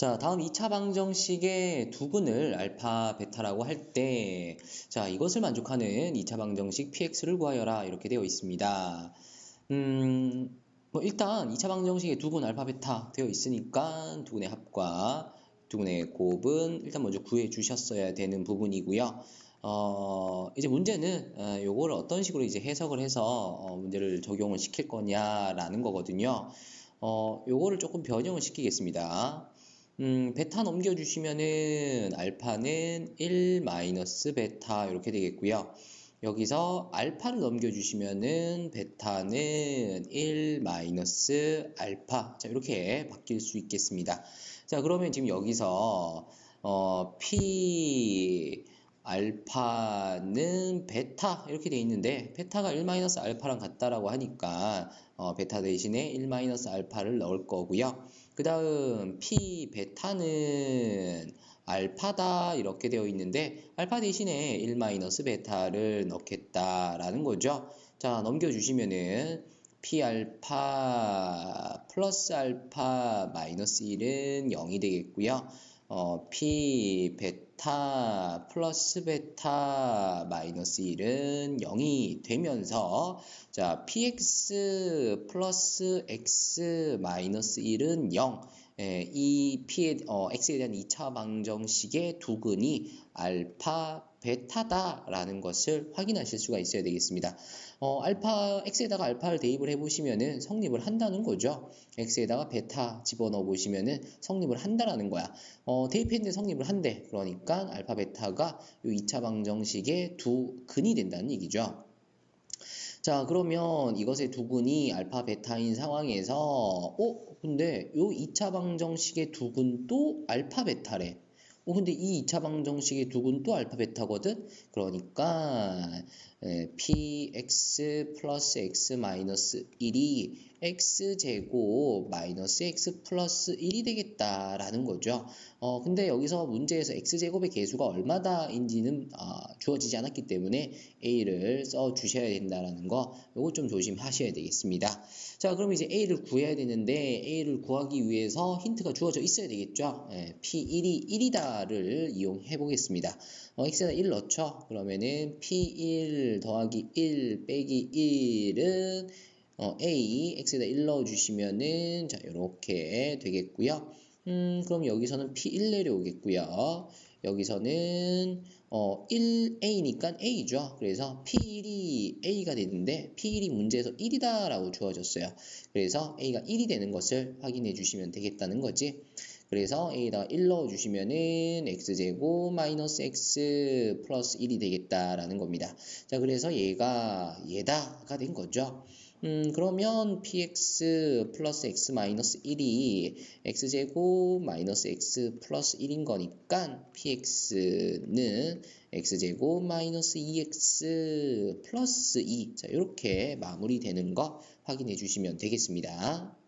자, 다음 2차 방정식의 두근을 알파, 베타라고 할 때, 자, 이것을 만족하는 2차 방정식 px를 구하여라. 이렇게 되어 있습니다. 음, 뭐, 일단 2차 방정식의 두근 알파, 베타 되어 있으니까 두근의 합과 두근의 곱은 일단 먼저 구해 주셨어야 되는 부분이고요. 어, 이제 문제는, 어, 요거를 어떤 식으로 이제 해석을 해서 어, 문제를 적용을 시킬 거냐라는 거거든요. 어, 요거를 조금 변형을 시키겠습니다. 음, 베타 넘겨주시면은 알파는 1 마이너스 베타 이렇게 되겠고요. 여기서 알파를 넘겨주시면은 베타는 1 마이너스 알파 자 이렇게 바뀔 수 있겠습니다. 자 그러면 지금 여기서 어, P 알파는 베타 이렇게 돼 있는데 베타가 1 마이너스 알파랑 같다라고 하니까 어, 베타 대신에 1 마이너스 알파를 넣을 거고요. 그 다음 P 베타는 알파다 이렇게 되어 있는데 알파 대신에 1 마이너스 베타를 넣겠다라는 거죠. 자 넘겨주시면은 P 알파 플러스 알파 마이너스 1은 0이 되겠고요. 어, P 베타 플러스 베타 마이너스 1은 0이 되면서 자 px 플러스 x 마이너스 1은 0 예, 이 p에 어, x에 대한 2차 방정식의 두근이 알파 베타다라는 것을 확인하실 수가 있어야 되겠습니다. 어, 알파 x에다가 알파를 대입을 해보시면은 성립을 한다는 거죠. x에다가 베타 집어넣어 보시면은 성립을 한다라는 거야. 어, 대입했는데 성립을 한대. 그러니까 알파 베타가 이 2차 방정식의 두 근이 된다는 얘기죠. 자, 그러면 이것의 두근이 알파 베타인 상황에서 어, 근데 요 2차 방정식의 두근도 알파 베타래. 어, 근데 이 2차 방정식의 두근 또 알파 베타거든? 그러니까 px 플러스 x 마이너스 1이 x제곱 마이너스 x 플러스 1이 되겠다라는 거죠. 어, 근데 여기서 문제에서 x제곱의 개수가 얼마다인지는 어, 주어지지 않았기 때문에 a를 써 주셔야 된다라는 거 요거 좀 조심하셔야 되겠습니다. 자, 그럼 이제 a를 구해야 되는데 a를 구하기 위해서 힌트가 주어져 있어야 되겠죠. 예, p1이 1이다를 이용해 보겠습니다. 어, x에다 1 넣죠. 그러면은 p1 더하기 1 빼기 1은 어, a x에다 1 넣어주시면은 자 이렇게 되겠고요. 음, 그럼 여기서는 p1 내려오겠고요. 여기서는 어, 1a니까 a죠. 그래서 p1이 a가 되는데 p1이 문제에서 1이다 라고 주어졌어요. 그래서 a가 1이 되는 것을 확인해 주시면 되겠다는 거지. 그래서 a에다가 1 넣어주시면은 x제곱 마이너스 x 플러스 1이 되겠다라는 겁니다. 자, 그래서 얘가 얘다가 된 거죠. 음, 그러면 px 플러스 x 마이너스 1이 x제곱 마이너스 x 플러스 1인 거니까 px는 x제곱 마이너스 2x 플러스 2. 자, 이렇게 마무리되는 거 확인해 주시면 되겠습니다.